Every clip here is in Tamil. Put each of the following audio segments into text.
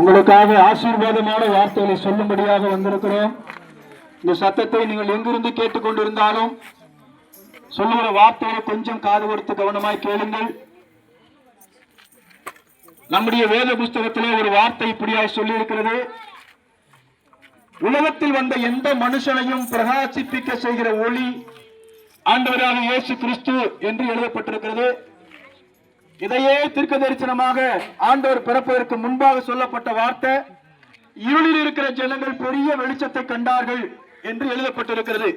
உங்களுக்காக ஆசீர்வாதமான வார்த்தைகளை சொல்லும்படியாக வந்திருக்கிறோம். இந்த சத்தத்தை நீங்கள் எங்கிருந்து கேட்டுக்கொண்டிருந்தாலும் சொல்லுகிற வார்த்தைகளை கொஞ்சம் காது கொடுத்து கவனமாய் கேளுங்கள். நம்முடைய வேத புஸ்தகத்திலே ஒரு வார்த்தை இப்படியாய் சொல்லியிருக்கிறது. உலகத்தில் வந்த எந்த மனுஷனையும் பிரகாசிப்பிக்க செய்கிற ஒளி ஆண்டவராக இயேசு கிறிஸ்து என்று எழுதப்பட்டிருக்கிறது. இதையே தீர்க்க தரிசனமாக ஆண்டவர் பிறப்பதற்கு முன்பாக சொல்லப்பட்ட வார்த்தை இருளில் இருக்கிற ஜனங்கள் பெரிய வெளிச்சத்தை கண்டார்கள் என்று எழுதப்பட்டிருக்கிறது.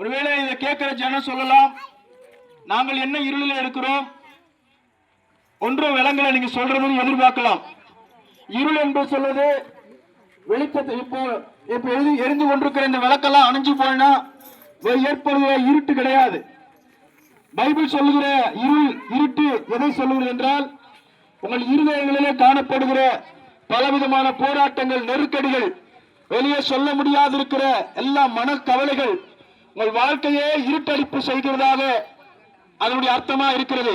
ஒருவேளை இதை கேட்கிற ஜனம் சொல்லலாம் நாங்கள் என்ன இருளில் இருக்கிறோம்? ஒன்றும் விலங்கலை நீங்க சொல்றதுன்னு எதிர்பார்க்கலாம். இருள் என்று சொல்வது வெளிச்சத்தை இப்போ இப்போ எழுதி எரிந்து கொண்டிருக்கிற இந்த விளக்கெல்லாம் அணைஞ்சு போனா ஏற்படுகிற இருட்டு கிடையாது. பைபிள் சொல்லுகிற இருள் இருட்டு எதை சொல்லுகிறது என்றால் உங்கள் இருதயங்களிலே காணப்படுகிற பலவிதமான போராட்டங்கள் நெருக்கடிகள் வெளியே சொல்ல முடியாது இருக்கிற எல்லா மனக்கவலைகள் உங்கள் வாழ்க்கையே இருட்டடிப்பு செய்கிறதாக அதனுடைய அர்த்தமா இருக்கிறது.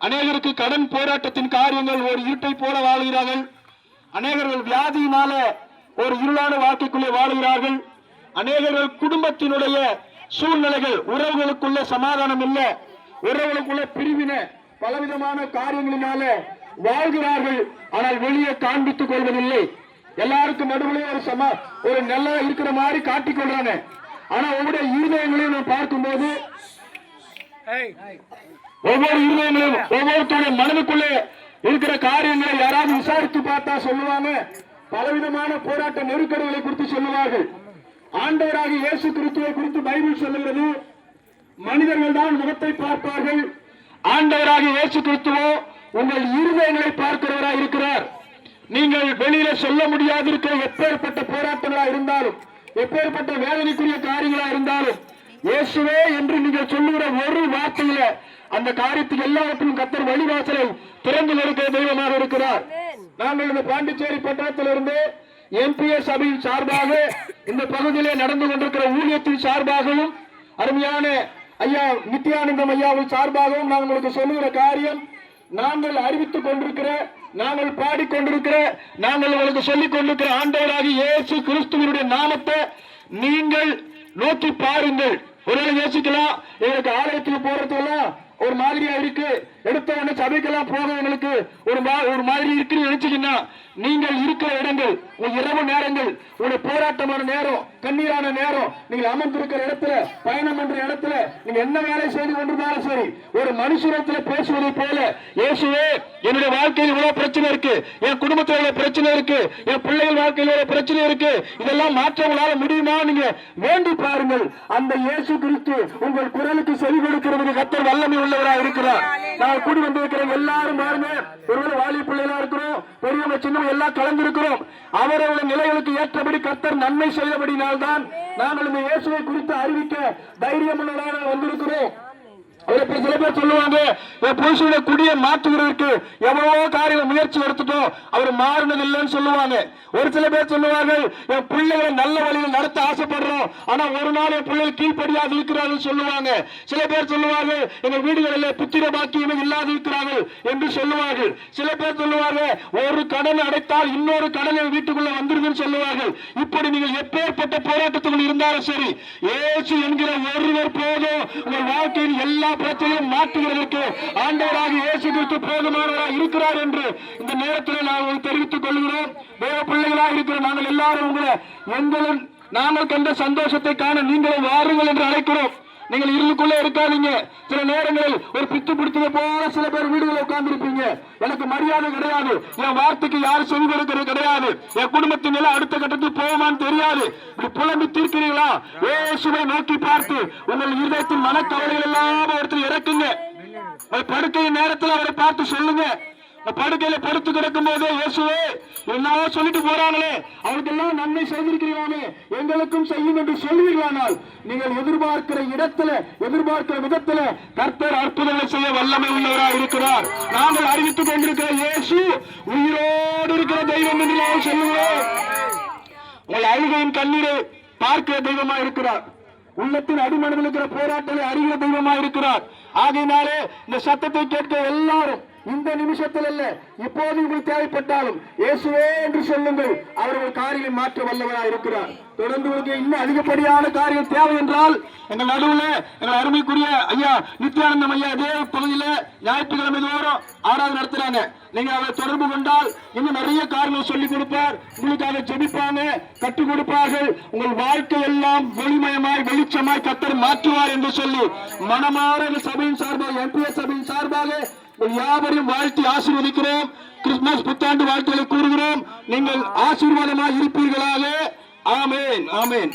அநேகருக்கு கடன் போராட்டத்தின் காரியங்கள் ஒரு இருட்டை போல வாழ்கிறார்கள். அநேகர்கள் வியாதியினால ஒரு இருளான வாழ்க்கைக்குள்ளே வாழ்கிறார்கள். அநேகர்கள் குடும்பத்தினுடைய சூழ்நிலைகள் உறவுகளுக்குள்ள சமாதானம் இல்ல. உறவுகளுக்குள்ள பிரிவின பலவிதமான காரியங்களினால வாழ்கிறார்கள். ஆனால் வெளியே காண்பித்துக் கொள்வதில்லை. எல்லாருக்கும் நடுவிலே ஒரு சமா ஒரு நல்லா இருக்கிற மாதிரி காட்டிக் கொள்றாங்க. ஆனா உங்களுடைய இருதயங்களையும் நான் பார்க்கும்போது ஒவ்வொரு இருதயங்களும் ஒவ்வொருத்தருடைய மனதுக்குள்ளே இருக்கிற காரியங்களை யாராவது விசாரித்து பார்த்தா சொல்லுவாங்க. பலவிதமான போராட்ட நெருக்கடிகளை குறித்து சொல்லுவார்கள். ஆண்டவராக இயேசு கிறிஸ்துவை குறித்து பைபிள் சொல்லுகிறது. மனிதர்கள் தான் முகத்தை பார்ப்பார்கள். ஆண்டவராக இயேசு கிறிஸ்துவோ உங்கள் இருதயங்களை பார்க்கிறவராக இருக்கிறார். நீங்கள் வெளியில சொல்ல முடியாது இருக்கிற எப்பேற்பட்ட போராட்டங்களா இருந்தாலும் எப்பேற்பட்ட வேதனைக்குரிய காரியங்களா இருந்தாலும் இயேசுவே என்று நீங்கள் சொல்லுகிற ஒரு வார்த்தையில அந்த காரியத்துக்கு எல்லாவற்றிலும் கத்தர் வழிவாசலை திறந்து இருக்கிற தெய்வமாக இருக்கிறார். நாங்கள் இந்த பாண்டிச்சேரி பட்டணத்திலிருந்து எம்பிஎஸ் சபையின் சார்பாக இந்த பகுதியிலே நடந்து கொண்டிருக்கிற ஊழியத்தின் சார்பாகவும் அருமையான ஐயா நித்யானந்தம் ஐயாவின் சார்பாகவும் நான் உங்களுக்கு சொல்லுகிற காரியம் நாங்கள் அறிவித்துக் கொண்டிருக்கிற நாங்கள் பாடிக்கொண்டிருக்கிற நாங்கள் உங்களுக்கு சொல்லிக் கொண்டிருக்கிற ஆண்டவராகி இயேசு கிறிஸ்துவனுடைய நாமத்தை நீங்கள் நோக்கி பாருங்கள். ஒருவேளை யோசிக்கலாம் எங்களுக்கு ஆலயத்துக்கு போறதுக்கெல்லாம் ஒரு மாதிரியா இருக்கு. எடுத்த உடனே சபைக்கெல்லாம் போக எங்களுக்கு ஒரு ஒரு மாதிரி இருக்குன்னு நினைச்சீங்கன்னா நீங்கள் இருக்கிற இடங்கள் உங்க இரவு நேரங்கள் உங்களுடைய போராட்டமான நேரம் கண்ணீரான நேரம் நீங்கள் அமர்ந்திருக்கிற இடத்துல பயணம் பண்ற இடத்துல நீங்க என்ன வேலை செய்து கொண்டிருந்தாலும் சரி ஒரு மனுஷனத்துல பேசுவதை போல இயேசுவே என்னுடைய வாழ்க்கையில் இவ்வளவு பிரச்சனை இருக்கு. என் குடும்பத்தில் இவ்வளவு பிரச்சனை இருக்கு. என் பிள்ளைகள் வாழ்க்கையில் இவ்வளவு பிரச்சனை இருக்கு. இதெல்லாம் மாற்ற உங்களால முடியுமா? நீங்க வேண்டி பாருங்கள். அந்த இயேசு கிறிஸ்து உங்கள் குரலுக்கு செவி கொடுக்கிறது கத்தர் வல்லமை உள்ளவராக இருக்கிறார். நான் கூடி வந்திருக்கிற எல்லாரும் பாருங்க ஒருவேளை வாலி பிள்ளைகளா இருக்கிறோம் பெரியவங்க சின்னவங்க எல்லாம் கலந்து இருக்கிறோம் அவரவருடைய நிலைகளுக்கு ஏற்றபடி கத்தர் நன்மை செய்தபடினால்தான் நாங்கள் இந்த இயேசுவை குறித்து அறிவிக்க தைரியம் உள்ளவராக வந்திருக்கிறோம். இப்ப சில பேர் சொல்லுவாங்க என் புருஷனுடைய குடியை மாற்றுகிறதுக்கு எவ்வளவோ காரியம் முயற்சி எடுத்துட்டோம் அவர் மாறினது இல்லைன்னு சொல்லுவாங்க. ஒரு சில பேர் சொல்லுவாங்க என் பிள்ளைகளை நல்ல வழியில் நடத்த ஆசைப்படுறோம் ஆனா ஒரு நாள் என் பிள்ளைகள் கீழ்ப்படியாது இருக்கிறார்கள் சொல்லுவாங்க. சில பேர் சொல்லுவாங்க எங்க வீடுகளில் புத்திர பாக்கியமே இல்லாது இருக்கிறார்கள் என்று சொல்லுவார்கள். சில பேர் சொல்லுவாங்க ஒரு கடன் அடைத்தால் இன்னொரு கடன் என் வீட்டுக்குள்ள வந்துருதுன்னு சொல்லுவார்கள். இப்படி நீங்கள் எப்பேற்பட்ட போராட்டத்துக்குள் இருந்தாலும் சரி ஏசு என்கிற ஒருவர் போதும் உங்கள் வாழ்க்கையில் எல்லா பிரச்சனையும் மாற்றுகிறதற்கு ஆண்டவராக இயேசு கிறிஸ்து போதுமானவராக இருக்கிறார் என்று இந்த நேரத்தில் நான் உங்களுக்கு தெரிவித்துக் கொள்கிறோம் தேவ பிள்ளைகளாக இருக்கிற நாங்கள் எல்லாரும் உங்களை எங்களும் நாங்கள் கண்ட சந்தோஷத்தை காண நீங்களும் வாருங்கள் என்று அழைக்கிறோம். நீங்கள் இருளுக்குள்ளே இருக்காதீங்க. சில நேரங்களில் ஒரு பித்து பிடித்தது போல சில பேர் வீடுகளில் உட்கார்ந்து இருப்பீங்க எனக்கு மரியாதை கிடையாது. என் வார்த்தைக்கு யாரும் சொல்லி கொடுக்கிறது கிடையாது. என் குடும்பத்தின் நிலை அடுத்த கட்டத்துக்கு போகுமான்னு தெரியாது. இப்படி புலம்பி தீர்க்கிறீங்களா ஏசுவை நோக்கி பார்த்து உங்கள் இருதயத்தின் மனக்கவலைகள் எல்லாம் ஒருத்தர் இறக்குங்க. படுக்கையின் நேரத்தில் அவரை பார்த்து சொல்லுங்க. படுக்கையில படுத்து கிடக்கும் போது இயேசுவே என்னவோ சொல்லிட்டு போறாங்களே. அவருக்கெல்லாம் நன்மை செய்திருக்கிறீர்களாமே எங்களுக்கும் செய்யும் என்று சொல்வீர்களானால் நீங்கள் எதிர்பார்க்கிற இடத்துல எதிர்பார்க்கிற விதத்துல கர்த்தர் அற்புதங்களை செய்ய வல்லமை உள்ளவராக இருக்கிறார். நாங்கள் அறிவித்துக் கொண்டிருக்கிற இயேசு உயிரோடு இருக்கிற தெய்வம் என்று நாங்கள் சொல்லுகிறோம் உங்கள் அழுகையின் கண்ணீரை பார்க்கிற தெய்வமா இருக்கிறார். உள்ளத்தின் அடிமனதில் இருக்கிற போராட்டங்களை அறிகிற தெய்வமா இருக்கிறார். ஆகையினாலே இந்த சத்தத்தை கேட்க எல்லாரும் இந்த நிமிஷத்தில் அல்ல இப்போது உங்களுக்கு தேவைப்பட்டாலும் இயேசுவே என்று சொல்லுங்கள் அவர்கள் காரியம் மாற்ற வல்லவராக இருக்கிறார். தொடர்ந்து உங்களுக்கு இன்னும் அதிகப்படியான காரியம் தேவை என்றால் எங்கள் நடுவில் எங்கள் அருமைக்குரிய ஐயா நித்யானந்தம் ஐயா இதே பகுதியில ஞாயிற்றுக்கிழமை தோறும் ஆராதனை நடத்துறாங்க. நீங்க அவரை தொடர்பு கொண்டால் இன்னும் நிறைய காரியங்கள் சொல்லி கொடுப்பார் உங்களுக்காக ஜெபிப்பாங்க கற்றுக் கொடுப்பார்கள். உங்கள் வாழ்க்கை எல்லாம் ஒளிமயமாய் வெளிச்சமாய் கத்தர் மாற்றுவார் என்று சொல்லி மனமாற சபையின் சார்பாக எம்பிஎஸ் சபையின் சார்பாக யாவரையும் வாழ்த்தி ஆசீர்வதிக்கிறோம். கிறிஸ்துமஸ் புத்தாண்டு வாழ்த்துக்களை கூறுகிறோம். நீங்கள் ஆசீர்வாதமாக இருப்பீர்களாக. ஆமேன். ஆமேன்.